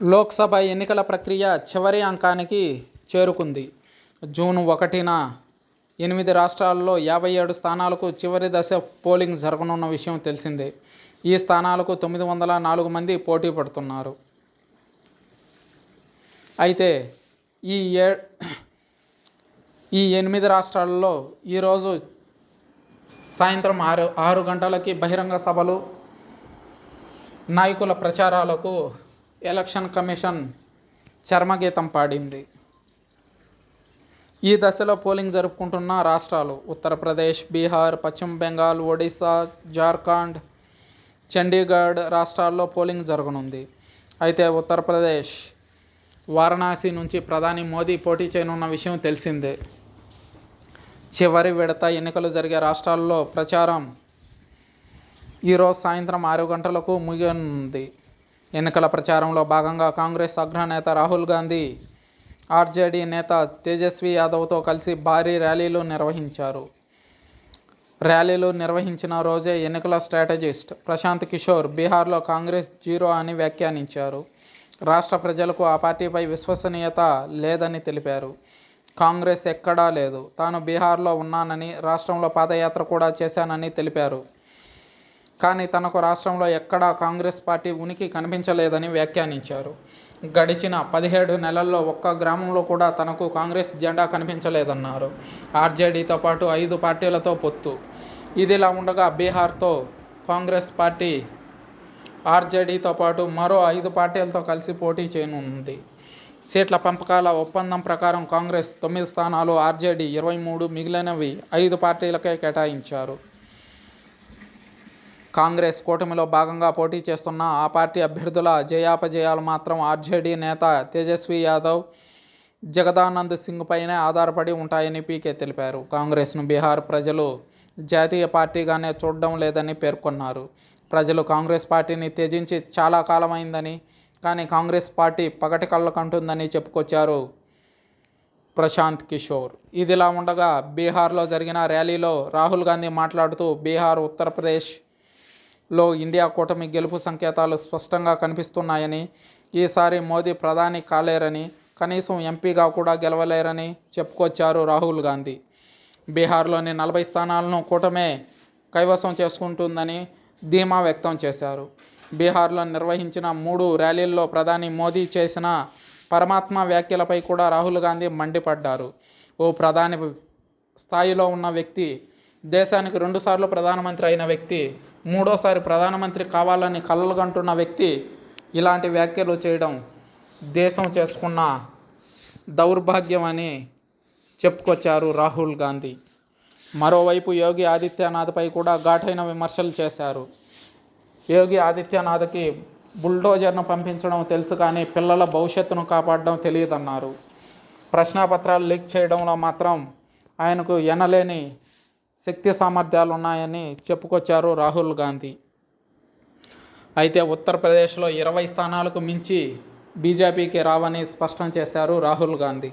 లోక్సభ ఎన్నికల ప్రక్రియ చివరి అంకానికి చేరుకుంది. జూన్ ఒకటిన ఎనిమిది రాష్ట్రాల్లో యాభై ఏడు స్థానాలకు చివరి దశ పోలింగ్ జరగనున్న విషయం తెలిసిందే. ఈ స్థానాలకు తొమ్మిది వందల నాలుగు మంది పోటీ పడుతున్నారు. అయితే ఈ ఏ ఈ ఎనిమిది రాష్ట్రాల్లో ఈరోజు సాయంత్రం ఆరు ఆరు గంటలకి బహిరంగ సభలు నాయకుల ప్రచారాలకు ఎలక్షన్ కమిషన్ చర్మగీతం పాడింది. ఈ దశలో పోలింగ్ జరుపుకుంటున్న రాష్ట్రాలు ఉత్తరప్రదేశ్ బీహార్ పశ్చిమ బెంగాల్ ఒడిశా జార్ఖండ్ చండీగఢ్ రాష్ట్రాల్లో పోలింగ్ జరగనుంది. అయితే ఉత్తరప్రదేశ్ వారణాసి నుంచి ప్రధాని మోదీ పోటీ చేయనున్న విషయం తెలిసిందే. చివరి విడత ఎన్నికలు జరిగే రాష్ట్రాల్లో ప్రచారం ఈరోజు సాయంత్రం ఆరు గంటలకు ముగియనుంది. ఎన్నికల ప్రచారంలో భాగంగా కాంగ్రెస్ అగ్రనేత రాహుల్ గాంధీ ఆర్జేడీ నేత తేజస్వి యాదవ్తో కలిసి భారీ ర్యాలీలు నిర్వహించారు. ర్యాలీలు నిర్వహించిన రోజే ఎన్నికల స్ట్రాటజిస్ట్ ప్రశాంత్ కిషోర్ బీహార్లో కాంగ్రెస్ జీరో అని వ్యాఖ్యానించారు. రాష్ట్ర ప్రజలకు ఆ పార్టీపై విశ్వసనీయత లేదని తెలిపారు. కాంగ్రెస్ ఎక్కడా లేదు. తాను బీహార్లో ఉన్నానని రాష్ట్రంలో పాదయాత్ర కూడా చేశానని తెలిపారు. కానీ తనకు రాష్ట్రంలో ఎక్కడా కాంగ్రెస్ పార్టీ ఉనికి కనిపించలేదని వ్యాఖ్యానించారు. గడిచిన పదిహేడు నెలల్లో ఒక్క గ్రామంలో కూడా తనకు కాంగ్రెస్ జెండా కనిపించలేదన్నారు. ఆర్జేడీతో పాటు ఐదు పార్టీలతో పొత్తు. ఇదిలా ఉండగా బీహార్తో కాంగ్రెస్ పార్టీ ఆర్జేడీతో పాటు మరో ఐదు పార్టీలతో కలిసి పోటీ చేయనుంది. సీట్ల పంపకాల ఒప్పందం ప్రకారం కాంగ్రెస్ తొమ్మిది స్థానాలు ఆర్జేడీ ఇరవై మూడు మిగిలినవి ఐదు పార్టీలకే కేటాయించారు. కాంగ్రెస్ కూటమిలో భాగంగా పోటీ చేస్తున్న ఆ పార్టీ అభ్యర్థుల జయాపజయాలు మాత్రం ఆర్జేడీ నేత తేజస్వి యాదవ్ జగదానంద్ సింగ్ పైనే ఆధారపడి ఉంటాయని పీకే తెలిపారు. కాంగ్రెస్ను బీహార్ ప్రజలు జాతీయ పార్టీగానే చూడడం లేదని పేర్కొన్నారు. ప్రజలు కాంగ్రెస్ పార్టీని త్యజించి చాలా కాలమైందని కానీ కాంగ్రెస్ పార్టీ పగటి కళ్ళకంటుందని చెప్పుకొచ్చారు ప్రశాంత్ కిషోర్. ఇదిలా ఉండగా బీహార్లో జరిగిన ర్యాలీలో రాహుల్ గాంధీ మాట్లాడుతూ బీహార్ ఉత్తరప్రదేశ్ లో ఇండియా కూటమి గెలుపు సంకేతాలు స్పష్టంగా కనిపిస్తున్నాయని ఈసారి మోదీ ప్రధాని కాలేరని కనీసం ఎంపీగా కూడా గెలవలేరని చెప్పుకొచ్చారు రాహుల్ గాంధీ. బీహార్లోని నలభై స్థానాలను కూటమే కైవసం చేసుకుంటుందని ధీమా వ్యక్తం చేశారు. బీహార్లో నిర్వహించిన మూడు ర్యాలీల్లో ప్రధాని మోదీ చేసిన పరమాత్మ వ్యాఖ్యలపై కూడా రాహుల్ గాంధీ మండిపడ్డారు. ఓ ప్రధాని స్థాయిలో ఉన్న వ్యక్తి దేశానికి రెండుసార్లు ప్రధానమంత్రి అయిన వ్యక్తి మూడోసారి ప్రధానమంత్రి కావాలని కలలుగంటున్న వ్యక్తి ఇలాంటి వ్యాఖ్యలు చేయడం దేశం చేసుకున్న దౌర్భాగ్యం అని చెప్పుకొచ్చారు రాహుల్ గాంధీ. మరోవైపు యోగి ఆదిత్యనాథ్పై కూడా ఘాటైన విమర్శలు చేశారు. యోగి ఆదిత్యనాథ్కి బుల్డోజర్ను పంపించడం తెలుసు కానీ పిల్లల భవిష్యత్తును కాపాడడం తెలియదన్నారు. ప్రశ్నాపత్రాలు లీక్ చేయడంలో మాత్రం ఆయనకు ఎనలేని శక్తి సామర్థ్యాలు ఉన్నాయని చెప్పుకొచ్చారు రాహుల్ గాంధీ. అయితే ఉత్తరప్రదేశ్లో ఇరవై స్థానాలకు మించి బీజేపీకి రావని స్పష్టం చేశారు రాహుల్ గాంధీ.